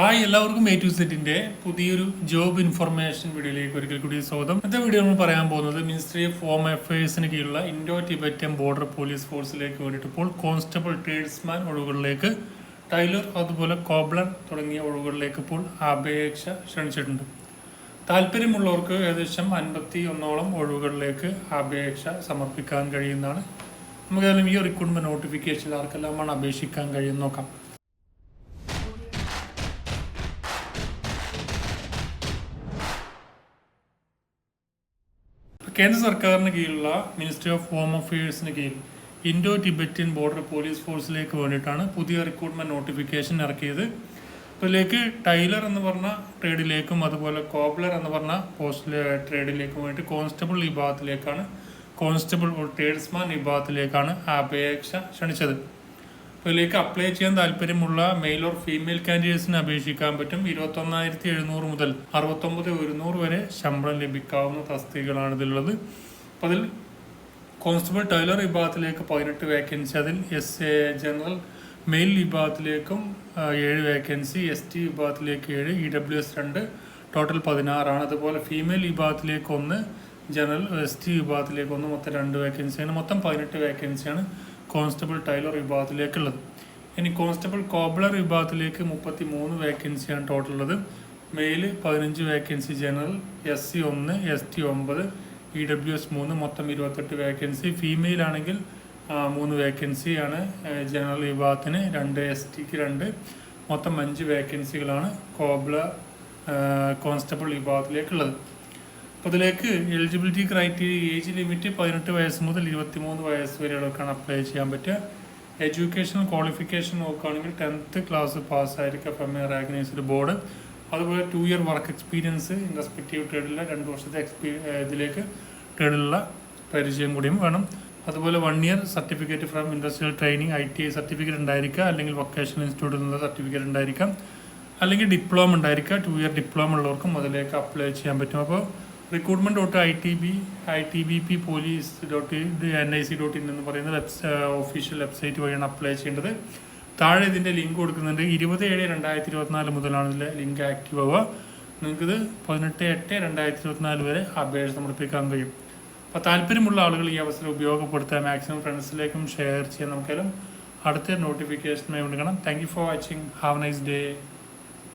Hi എല്ലാവർക്കും A to സെറ്റിന്റെ പുതിയൊരു ജോബ് ഇൻഫർമേഷൻ വീഡിയോയിലേക്ക് ഒരിക്കൽ കൂടി സ്വാഗതം. ഇന്നത്തെ വീഡിയോ നമ്മൾ പറയാൻ പോകുന്നത് മിനിസ്ട്രി ഓഫ് ഹോം അഫയേഴ്സിന് കീഴിലുള്ള ഇൻഡോ ടിബറ്റൻ ബോർഡർ പോലീസ് ഫോഴ്സിലേക്ക് വേണ്ടിയിട്ട് ഇപ്പോൾ കോൺസ്റ്റബിൾ ട്രേഡ്സ്മാൻ ഒഴിവുകളിലേക്ക് ടൈലർ അതുപോലെ കോബ്ലർ തുടങ്ങിയ ഒഴിവുകളിലേക്ക് ഇപ്പോൾ അപേക്ഷ ക്ഷണിച്ചിട്ടുണ്ട്. താല്പര്യമുള്ളവർക്ക് ഏകദേശം അൻപത്തി ഒന്നോളം ഒഴിവുകളിലേക്ക് അപേക്ഷ സമർപ്പിക്കാൻ കഴിയുന്നതാണ്. നമുക്ക് ഏതായാലും ഈ റിക്രൂട്ട്മെന്റ് നോട്ടിഫിക്കേഷൻ ആർക്കെല്ലാമാണ് അപേക്ഷിക്കാൻ കഴിയുന്ന നോക്കാം. കേന്ദ്ര സർക്കാരിന് കീഴിലുള്ള മിനിസ്ട്രി ഓഫ് ഹോം അഫയേഴ്സിന് കീഴിൽ ഇൻഡോ ടിബറ്റൻ ബോർഡർ പോലീസ് ഫോഴ്സിലേക്ക് വേണ്ടിയിട്ടാണ് പുതിയ റിക്രൂട്ട്മെന്റ് നോട്ടിഫിക്കേഷൻ ഇറക്കിയത്. അതിലേക്ക് ടൈലർ എന്ന് പറഞ്ഞ ട്രേഡിലേക്കും അതുപോലെ കോബ്ലർ എന്ന് പറഞ്ഞ പോസ്റ്റ് ട്രേഡിലേക്കും വേണ്ടി കോൺസ്റ്റബിൾ വിഭാഗത്തിലേക്കാണ് കോൺസ്റ്റബിൾ ട്രേഡ്സ്മാൻ വിഭാഗത്തിലേക്കാണ് അപേക്ഷ ക്ഷണിച്ചത്. ഇതിലേക്ക് അപ്ലൈ ചെയ്യാൻ താല്പര്യമുള്ള മെയിൽ ഓർ ഫീമെയിൽ കാൻഡിഡേറ്റ്സിന് അപേക്ഷിക്കാൻ പറ്റും. ഇരുപത്തൊന്നായിരത്തി എഴുന്നൂറ് മുതൽ അറുപത്തൊമ്പത് ഒരുന്നൂറ് വരെ ശമ്പളം ലഭിക്കാവുന്ന തസ്തികകളാണ് ഇതിലുള്ളത്. അപ്പോൾ അതിൽ കോൺസ്റ്റബിൾ ടൈലർ വിഭാഗത്തിലേക്ക് പതിനെട്ട് വേക്കൻസി അതിൽ എസ് എ ജനറൽ മെയിൽ വിഭാഗത്തിലേക്കും ഏഴ് വേക്കൻസി എസ് ടി വിഭാഗത്തിലേക്ക് ഏഴ് ഇ ഡബ്ല്യു എസ് രണ്ട് ടോട്ടൽ പതിനാറാണ്. അതുപോലെ ഫീമെയിൽ വിഭാഗത്തിലേക്ക് ഒന്ന് ജനറൽ എസ് വിഭാഗത്തിലേക്ക് ഒന്ന് മൊത്തം രണ്ട് വേക്കൻസിയാണ് മൊത്തം പതിനെട്ട് വേക്കൻസിയാണ് കോൺസ്റ്റബിൾ ടൈലർ വിഭാഗത്തിലേക്കുള്ളത്. ഇനി കോൺസ്റ്റബിൾ കോബ്ലർ വിഭാഗത്തിലേക്ക് മുപ്പത്തി മൂന്ന് വേക്കൻസിയാണ് ടോട്ടൽ ഉള്ളത്. മെയിൽ പതിനഞ്ച് വേക്കൻസി ജനറൽ എസ് സി ഒന്ന് എസ് ടി ഒമ്പത് ഇ ഡബ്ല്യു എസ് മൂന്ന് മൊത്തം ഇരുപത്തെട്ട് വേക്കൻസി ഫീമെയിൽ ആണെങ്കിൽ മൂന്ന് വേക്കൻസിയാണ് ജനറൽ വിഭാഗത്തിന് രണ്ട് എസ് ടിക്ക് രണ്ട്. മൊത്തം അഞ്ച് വേക്കൻസികളാണ് കോബ്ല കോൺസ്റ്റബിൾ വിഭാഗത്തിലേക്കുള്ളത്. അപ്പോൾ ഇതിലേക്ക് എലിജിബിലിറ്റി ക്രൈറ്റീരിയ ഏജ് ലിമിറ്റ് പതിനെട്ട് വയസ്സ് മുതൽ ഇരുപത്തിമൂന്ന് വയസ്സ് വരെയുള്ളവർക്കാണ് അപ്ലൈ ചെയ്യാൻ പറ്റുക. എഡ്യൂക്കേഷൻ ക്വാളിഫിക്കേഷൻ നോക്കുകയാണെങ്കിൽ ടെൻത്ത് ക്ലാസ് പാസ്സായിരിക്കും from a recognised board അതുപോലെ two year work experience in respective ട്രേഡിലെ രണ്ട് വർഷത്തെ എക്സ്പീരിയൻ ഇതിലേക്ക് ട്രേഡിലുള്ള പരിചയം കൂടിയും വേണം. അതുപോലെ one year certificate from industrial training I T I certificate ഉണ്ടായിരിക്കുക അല്ലെങ്കിൽ വൊക്കേഷണൽ ഇൻസ്റ്റിറ്റ്യൂട്ടിൽ നിന്നുള്ള സർട്ടിഫിക്കറ്റ് ഉണ്ടായിരിക്കാം. അല്ലെങ്കിൽ ഡിപ്ലോമ ഉണ്ടായിരിക്കുക ടു ഇയർ ഡിപ്ലോമ ഉള്ളവർക്കും അതിലേക്ക് അപ്ലൈ ചെയ്യാൻ പറ്റും. അപ്പോൾ recruitment dot I T B I T B P police dot N I C dot in എന്ന് പറയുന്ന വെബ്സ ഒഫീഷ്യൽ വെബ്സൈറ്റ് വഴിയാണ് അപ്ലൈ ചെയ്യേണ്ടത്. താഴെ ഇതിന്റെ ലിങ്ക് കൊടുക്കുന്നുണ്ട്. ഇരുപത് ഏഴ് രണ്ടായിരത്തി ഇരുപത്തിനാല് മുതലാണ് ഇതിലെ ലിങ്ക് ആക്റ്റീവ് ആവുക. നിങ്ങൾക്കിത് പതിനെട്ട് എട്ട് രണ്ടായിരത്തി ഇരുപത്തിനാല് വരെ അപേക്ഷ സമർപ്പിക്കാൻ കഴിയും. അപ്പോൾ താല്പര്യമുള്ള ആളുകൾ ഈ അവസരം ഉപയോഗപ്പെടുത്താൻ മാക്സിമം ഫ്രണ്ട്സിലേക്കും ഷെയർ ചെയ്യാൻ നമുക്കെല്ലാം അടുത്ത നോട്ടിഫിക്കേഷനായി വിളിക്കണം thank you for watching have nice day